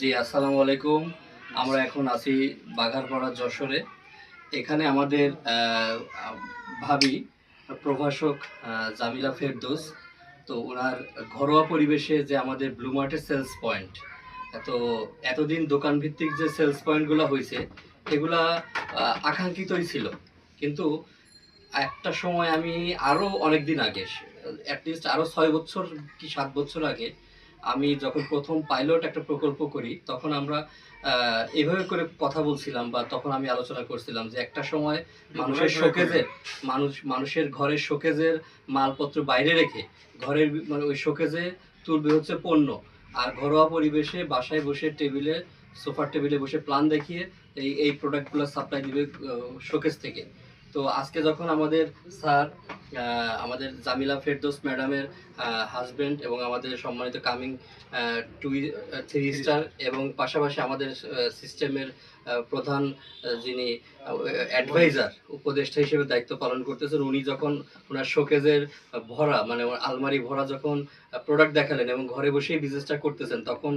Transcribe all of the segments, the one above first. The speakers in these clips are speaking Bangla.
জি, আসসালামু আলাইকুম। আমরা এখন আছি বাঘারপাড়া যশোরে। এখানে আমাদের ভাবি, প্রভাষক জামিলা ফেরদোস। তো ওনার ঘরোয়া পরিবেশে যে আমাদের ব্লু মার্টের সেলস পয়েন্ট তো এতদিন দোকান ভিত্তিক যে সেলস পয়েন্টগুলো হয়েছে এগুলা আকাঙ্ক্ষিতই ছিল। কিন্তু একটা সময় আমি আরও অনেক দিন আগে অ্যাটলিস্ট আরও ছয় বছর কি সাত বছর আগে আমি যখন প্রথম পাইলট একটা প্রকল্প করি তখন আমরা এভাবে করে কথা বলছিলাম বা তখন আমি আলোচনা করছিলাম যে একটা সময় মানুষের শোকেজের মানুষ মানুষের ঘরের শোকেজের মালপত্র বাইরে রেখে ঘরের মানে ওই শোকেজে তুলবে হচ্ছে পণ্য। আর ঘরোয়া পরিবেশে বাসায় বসে টেবিলে সোফার টেবিলে বসে প্ল্যান দেখিয়ে এই এই প্রোডাক্টগুলো সাপ্লাই দিবে শোকেজ থেকে। তো আজকে যখন আমাদের স্যার আমাদের জামিলা ফেরদৌস ম্যাডামের হাজবেন্ড এবং আমাদের সম্মানিত কামিং টু থ্রি স্টার এবং পাশাপাশি আমাদের সিস্টেমের প্রধান যিনি অ্যাডভাইজার উপদেষ্টা হিসেবে দায়িত্ব পালন করতেছেন উনি যখন ওনার শোকেজের ভরা মানে আলমারি ভরা যখন প্রোডাক্ট দেখালেন এবং ঘরে বসেই বিজনেসটা করতেছেন তখন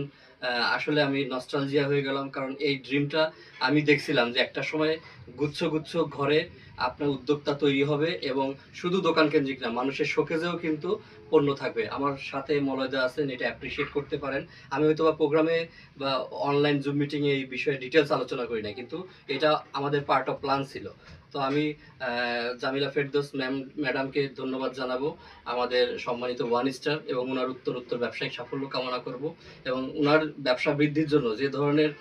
আসলে আমি নস্টালজিয়া হয়ে গেলাম কারণ এই ড্রিমটা আমি দেখছিলাম যে একটা সময় গুচ্ছ গুচ্ছ ঘরে আপনার উদ্যোক্তা তৈরি হবে এবং শুধু দোকান কেন্দ্রিক না, মানুষের শোকেজেও কিন্তু পণ্য থাকবে। আমার সাথে মলয়দা আছেন, এটা অ্যাপ্রিসিয়েট করতে পারেন। আমি হয়তো বা প্রোগ্রামে বা অনলাইন জুম মিটিংয়ে এই বিষয়ে ডিটেলস আলোচনা করি না কিন্তু এটা আমাদের পার্ট অফ প্ল্যান ছিল। তো আমি জামিলা ফেরদোস ম্যাম ম্যাডামকে ধন্যবাদ জানাব। আমাদের সম্মানিত ওয়ান স্টার এবং ওনার উত্তর উত্তর ব্যবসায়িক সাফল্য কামনা করব। এবং ওনার ব্যবসা বৃদ্ধির জন্য যে ধরনের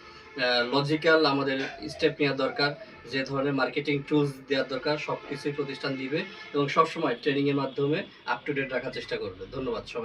লজিক্যাল আমাদের স্টেপ নেওয়া দরকার, যে ধরনের মার্কেটিং টুলস দেওয়ার দরকার সব কিছুই প্রতিষ্ঠান দিবে এবং সবসময় ট্রেনিংয়ের মাধ্যমে আপ টু ডেট রাখার চেষ্টা করবে। ধন্যবাদ সবাই